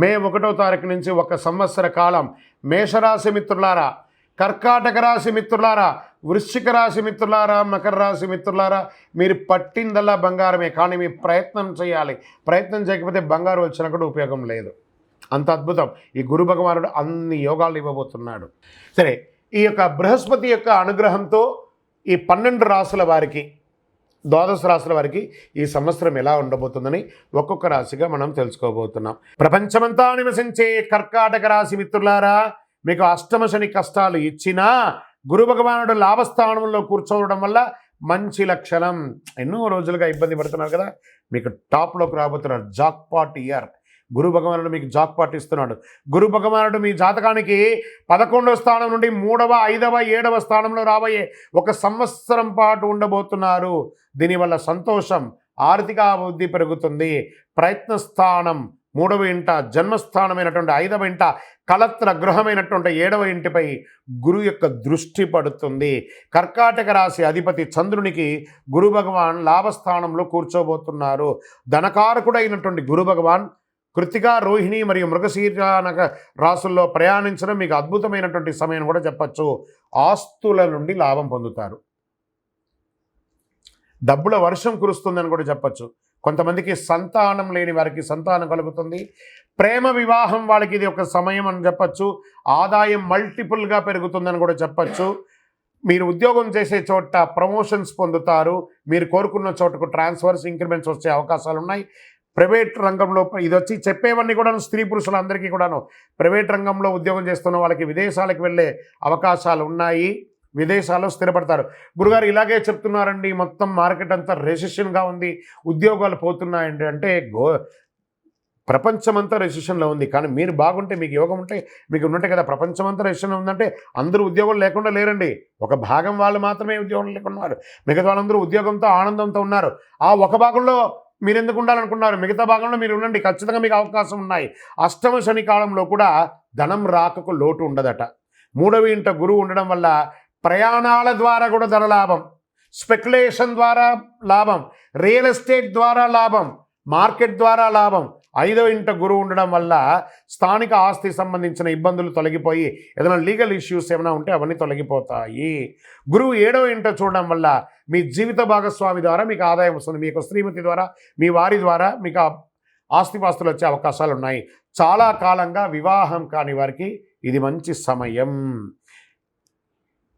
మే ఒకటో తారీఖు నుంచి ఒక సంవత్సర కాలం. మేషరాశి మిత్రులారా కర్కాటక రాశి మిత్రులారా వృశ్చిక రాశి మిత్రులారా మకర రాశి మిత్రులారా మీరు పట్టిందల్లా బంగారమే కానీ మీ ప్రయత్నం చేయాలి. ప్రయత్నం చేయకపోతే బంగారం వచ్చినా కూడా ఉపయోగం లేదు. అంత అద్భుతం. ఈ గురు భగవానుడు అన్ని యోగాలు ఇవ్వబోతున్నాడు. సరే ఈ యొక్క బృహస్పతి యొక్క అనుగ్రహంతో ఈ పన్నెండు రాసుల వారికి ద్వాదశ రాశుల వారికి ఈ సంవత్సరం ఎలా ఉండబోతుందని ఒక్కొక్క రాశిగా మనం తెలుసుకోబోతున్నాం. ప్రపంచమంతా నివసించే కర్కాటక రాశి మిత్రులారా మీకు అష్టమ శని కష్టాలు ఇచ్చినా గురు భగవానుడు లాభస్థానంలో కూర్చోవడం వల్ల మంచి లక్షణం. ఎన్నో రోజులుగా ఇబ్బంది పడుతున్నారు కదా మీకు టాప్లోకి రాబోతున్నారు జాక్పాట్ ఇయర్. గురు భగవానుడు మీకు జాక్పాట్ ఇస్తున్నాడు. గురు భగవానుడు మీ జాతకానికి పదకొండవ స్థానం నుండి మూడవ ఐదవ ఏడవ స్థానంలో రాబోయే ఒక సంవత్సరం పాటు ఉండబోతున్నారు. దీనివల్ల సంతోషం ఆర్థిక అభివృద్ధి పెరుగుతుంది. ప్రయత్న స్థానం మూడవ ఇంట జన్మస్థానమైనటువంటి ఐదవ ఇంట కలత్ర గృహమైనటువంటి ఏడవ ఇంటిపై గురు యొక్క దృష్టి పడుతుంది. కర్కాటక రాశి అధిపతి చంద్రునికి గురు భగవాన్ లాభస్థానంలో కూర్చోబోతున్నారు. ధనకారకుడైనటువంటి గురు భగవాన్ కృతిక రోహిణి మరియు మృగశీర్షానక రాసుల్లో ప్రయాణించడం మీకు అద్భుతమైనటువంటి సమయం కూడా చెప్పచ్చు. ఆస్తుల నుండి లాభం పొందుతారు. డబ్బుల వర్షం కురుస్తుందని కూడా చెప్పచ్చు. కొంతమందికి సంతానం లేని వారికి సంతానం కలుగుతుంది. ప్రేమ వివాహం వాళ్ళకి ఇది ఒక సమయం అని చెప్పచ్చు. ఆదాయం మల్టిపుల్గా పెరుగుతుందని కూడా చెప్పచ్చు. మీరు ఉద్యోగం చేసే చోట ప్రమోషన్స్ పొందుతారు. మీరు కోరుకున్న చోటకు ట్రాన్స్ఫర్స్ ఇంక్రిమెంట్స్ వచ్చే అవకాశాలు ఉన్నాయి ప్రైవేట్ రంగంలో ఇది వచ్చి చెప్పేవన్నీ కూడాను స్త్రీ పురుషులందరికీ కూడాను. ప్రైవేట్ రంగంలో ఉద్యోగం చేస్తున్న వాళ్ళకి విదేశాలకు వెళ్ళే అవకాశాలు ఉన్నాయి. విదేశాల్లో స్థిరపడతారు. గురుగారు ఇలాగే చెప్తున్నారండి. మొత్తం మార్కెట్ అంతా రెసిషన్గా ఉంది. ఉద్యోగాలు పోతున్నాయండి. అంటే గో ప్రపంచమంతా రెసిషన్లో ఉంది. కానీ మీరు బాగుంటే మీకు యోగం ఉంటే మీకు ఉన్నట్టే కదా ప్రపంచమంతా రెసిషన్ ఉందంటే అందరూ ఉద్యోగం లేకుండా లేరండి. ఒక భాగం వాళ్ళు మాత్రమే ఉద్యోగం లేకుండా ఉన్నారు మిగతా వాళ్ళందరూ ఉద్యోగంతో ఆనందంతో ఉన్నారు. ఆ ఒక భాగంలో మీరు ఎందుకు ఉండాలనుకున్నారు? మిగతా భాగంలో మీరు ఉండండి. ఖచ్చితంగా మీకు అవకాశం ఉన్నాయి. అష్టమ శని కాలంలో కూడా ధనం రాకకు లోటు ఉండదట. మూడవ ఇంట గురువు ఉండడం వల్ల ప్రయాణాల ద్వారా కూడా ధన లాభం. స్పెక్యులేషన్ ద్వారా లాభం. రియల్ ఎస్టేట్ ద్వారా లాభం. మార్కెట్ ద్వారా లాభం. ఐదవ ఇంట గురువు ఉండడం వల్ల స్థానిక ఆస్తి సంబంధించిన ఇబ్బందులు తొలగిపోయి ఏదైనా లీగల్ ఇష్యూస్ ఏమైనా ఉంటే అవన్నీ తొలగిపోతాయి. గురువు ఏడవ ఇంట చూడడం వల్ల మీ జీవిత భాగస్వామి ద్వారా మీకు ఆదాయం వస్తుంది. మీకు శ్రీమతి ద్వారా మీ వారి ద్వారా మీకు ఆస్తిపాస్తులు వచ్చే అవకాశాలు ఉన్నాయి. చాలా కాలంగా వివాహం కాని వారికి ఇది మంచి సమయం.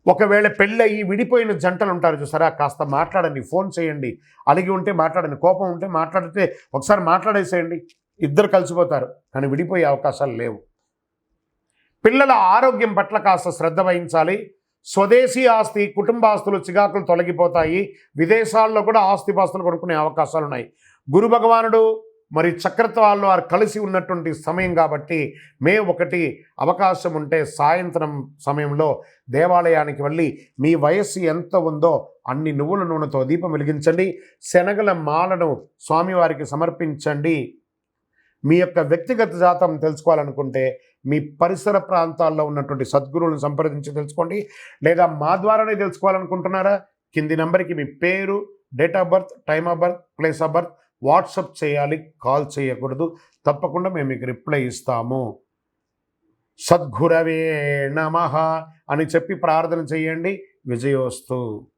ఒకవేళ పెళ్ళయి విడిపోయిన జంటలు ఉంటారు చూసారా? కాస్త మాట్లాడండి ఫోన్ చేయండి. అలిగి ఉంటే మాట్లాడండి కోపం ఉంటే మాట్లాడితే ఒకసారి మాట్లాడేసేయండి. ఇద్దరు కలిసిపోతారు కానీ విడిపోయే అవకాశాలు లేవు. పిల్లల ఆరోగ్యం పట్ల కాస్త శ్రద్ధ వహించాలి. స్వదేశీ ఆస్తి కుటుంబ ఆస్తులు చిగాకులు తొలగిపోతాయి. విదేశాల్లో కూడా ఆస్తిపాస్తులు కొనుక్కునే అవకాశాలు ఉన్నాయి. గురు భగవానుడు మరి చక్రత్వాల్లో వారు కలిసి ఉన్నటువంటి సమయం కాబట్టి మే ఒకటి అవకాశం ఉంటే సాయంత్రం సమయంలో దేవాలయానికి వెళ్ళి మీ వయస్సు ఎంత ఉందో అన్ని నువ్వుల నూనెతో దీపం వెలిగించండి. శనగల మాలను స్వామివారికి సమర్పించండి. మీ యొక్క వ్యక్తిగత జాతం తెలుసుకోవాలనుకుంటే మీ పరిసర ప్రాంతాల్లో ఉన్నటువంటి సద్గురువులను సంప్రదించి తెలుసుకోండి. లేదా మా ద్వారానే తెలుసుకోవాలనుకుంటున్నారా? కింది నెంబర్కి మీ పేరు date of birth time of birth place of birth WhatsApp చేయాలి కాల్ చేయకూడదు. తప్పకుండా మేము మీకు రిప్లై ఇస్తాము. సద్గురవే నమ అని చెప్పి ప్రార్థన చేయండి. విజయోస్తు.